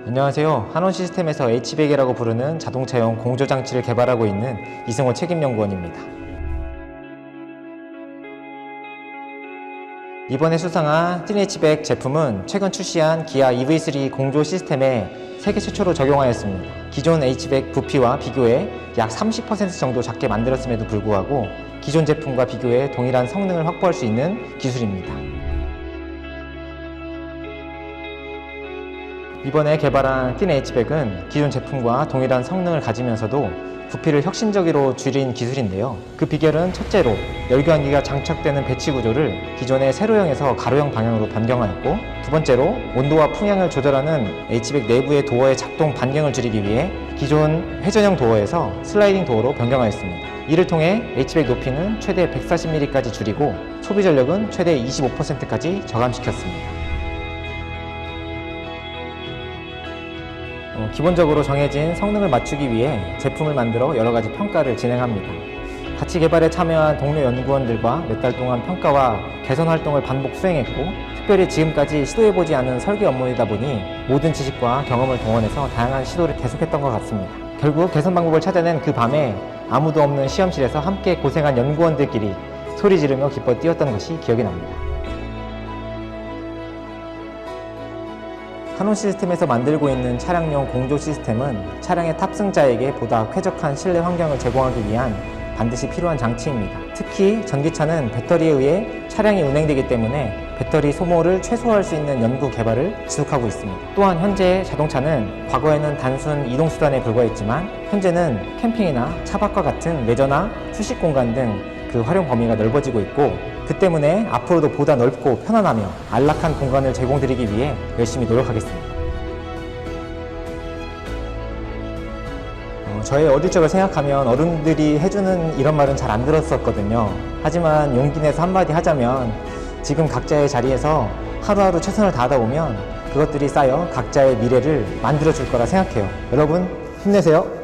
안녕하세요. 한원 시스템에서 H100이라고 부르는 자동차용 공조 장치를 개발하고 있는 이승호 책임연구원입니다. 이번에 수상한 틴 H100 제품은 최근 출시한 기아 EV3 공조 시스템에 세계 최초로 적용하였습니다. 기존 H100 부피와 비교해 약 30% 정도 작게 만들었음에도 불구하고 기존 제품과 비교해 동일한 성능을 확보할 수 있는 기술입니다. 이번에 개발한 틴 H100은 기존 제품과 동일한 성능을 가지면서도 부피를 혁신적으로 줄인 기술인데요. 그 비결은 첫째로 열교환기가 장착되는 배치 구조를 기존의 세로형에서 가로형 방향으로 변경하였고 두 번째로 온도와 풍향을 조절하는 H100 내부의 도어의 작동 반경을 줄이기 위해 기존 회전형 도어에서 슬라이딩 도어로 변경하였습니다. 이를 통해 H100 높이는 최대 140mm까지 줄이고 소비 전력은 최대 25%까지 저감시켰습니다. 어, 기본적으로 정해진 성능을 맞추기 위해 제품을 만들어 여러 가지 평가를 진행합니다. 같이 개발에 참여한 동료 연구원들과 몇 달 동안 평가와 개선 활동을 반복 수행했고, 특별히 지금까지 시도해보지 않은 설계 업무이다 보니 모든 지식과 경험을 동원해서 다양한 시도를 계속했던 것 같습니다. 결국 개선 방법을 찾아낸 그 밤에 아무도 없는 시험실에서 함께 고생한 연구원들끼리 소리 지르며 기뻐 뛰었던 것이 기억이 납니다. 한온 시스템에서 만들고 있는 차량용 공조 시스템은 차량의 탑승자에게 보다 쾌적한 실내 환경을 제공하기 위한 반드시 필요한 장치입니다. 특히 전기차는 배터리에 의해 차량이 운행되기 때문에 배터리 소모를 최소화할 수 있는 연구 개발을 지속하고 있습니다. 또한 현재 자동차는 과거에는 단순 이동수단에 불과했지만 현재는 캠핑이나 차박과 같은 레저나 휴식 공간 등 그 활용 범위가 넓어지고 있고 그 때문에 앞으로도 보다 넓고 편안하며 안락한 공간을 제공드리기 위해 열심히 노력하겠습니다. 어, 저의 어릴 적을 생각하면 어른들이 해주는 이런 말은 잘 안 들었었거든요. 하지만 용기 내서 한마디 하자면 지금 각자의 자리에서 하루하루 최선을 다하다 보면 그것들이 쌓여 각자의 미래를 만들어줄 거라 생각해요. 여러분 힘내세요.